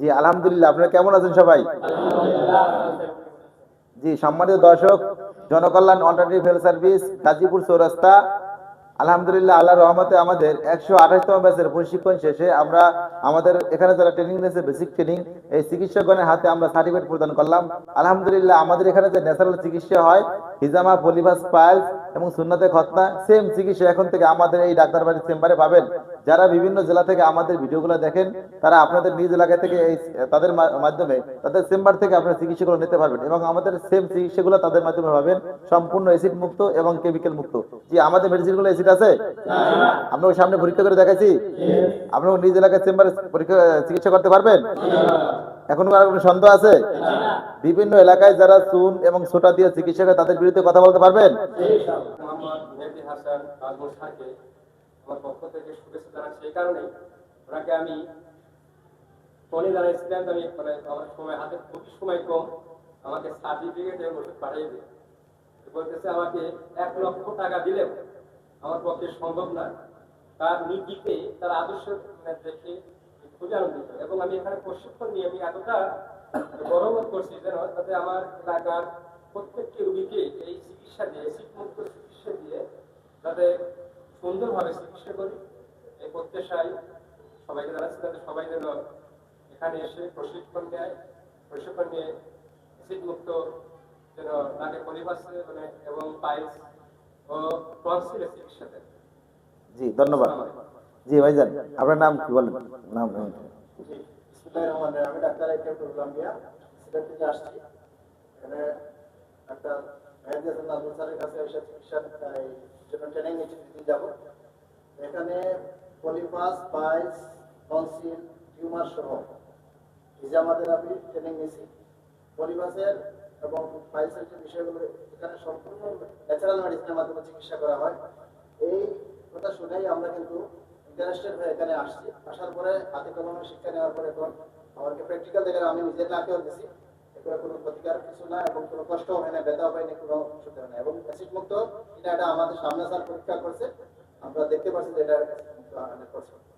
জি, আলহামদুলিল্লাহ। আপনারা কেমন আছেন সবাই? জি, সম্মানিত দর্শক, Janakalyan alternative health service, Gazipur Chowrasta. আলহামদুলিল্লাহ আল্লাহ রহমতে আমাদের একশো আঠাশতম ব্যাচের প্রশিক্ষণ শেষে আমরা আমাদের এখানে যারা ট্রেনিং নিয়েছে বেসিক ট্রেনিং এই চিকিৎসকগণের হাতে আমরা সার্টিফিকেট প্রদান করলাম। আলহামদুলিল্লাহ, আমাদের এখানে যে ন্যাচারাল চিকিৎসা হয়, হিজামা পলিভাস পাইলস এবং সুন্নতে খতনা সেম চিকিৎসা এখন থেকে আমাদের এই ডাক্তার বাড়ির চেম্বারে পাবেন। যারা বিভিন্ন জেলা থেকে আমাদের ভিডিওগুলো দেখেন তারা আপনাদের নিজ এলাকা থেকে এই তাদের মাধ্যমে তাদের চেম্বার থেকে আপনারা চিকিৎসাগুলো নিতে পারবেন এবং আমাদের সেম চিকিৎসাগুলো তাদের মাধ্যমে পাবেন সম্পূর্ণ এসিড মুক্ত এবং কেমিক্যাল মুক্ত। জি আমাদের মেডিসিনগুলো এসিড আছে? আপনার সামনে পরীক্ষা করে দেখাইছি? আপনার নিজ এলাকার চেম্বারে পরীক্ষা চিকিৎসা করতে পারবেন? এখন কোনো সন্দেহ আছে? বিভিন্ন এলাকায় যারা চুন এবং সোটা দিয়ে চিকিৎসা করে তাদের বিরুদ্ধে কথা বলতে পারবেন? মানে এক লক্ষ টাকা আমার পক্ষে সম্ভব না। তার নীতিতে তার আদর্শ দেখে খুবই আনন্দিত এবং আমি এখানে প্রশিক্ষণ নিয়ে আমি এতটা গৌরবোধ করছি যেন তাতে আমার এলাকার প্রত্যেকটি রোগীকে এই চিকিৎসা দিয়ে শীতমুক্ত চিকিৎসা দিয়ে যাতে সুন্দরভাবে চিকিৎসা করি। এই প্রত্যাশায় সবাইকে জানাচ্ছি যাতে সবাই যেন এখানে এসে প্রশিক্ষণ নেয় প্রশিক্ষণ নিয়ে শীতমুক্ত যেন তাকে পরিবাসে মানে এবং পাইলস ও টনসিলের চিকিৎসা দেয়। জি ধন্যবাদ। জি, ভাইজান, আপনার নাম কি বলেন? নাম। আমি ট্রেনিং দুদিন যাব এবং পাইলসের যে এখানে সম্পূর্ণ ন্যাচারাল মেডিসিনের মাধ্যমে চিকিৎসা করা হয়। এই কথা শুনেই আমরা কিন্তু ইন্টারেস্টেড হয়ে এখানে আসছি। আসার পরে হাতে কলমে শিক্ষা নেওয়ার পরে এখন আমাকে প্র্যাকটিক্যাল দেখে আমি নিজের নাকেও গেছি এগুলো কোনো ক্ষতিকার কিছু না এবং কোনো কষ্ট হয় না ব্যথা হয়নি কোনো অসুবিধা হয় না। এবং অ্যাসিড মুক্ত এটা আমাদের সামনে স্যার পরীক্ষা করছে। আমরা দেখতে পাচ্ছি যে এটা অ্যাসিড মুক্ত 100%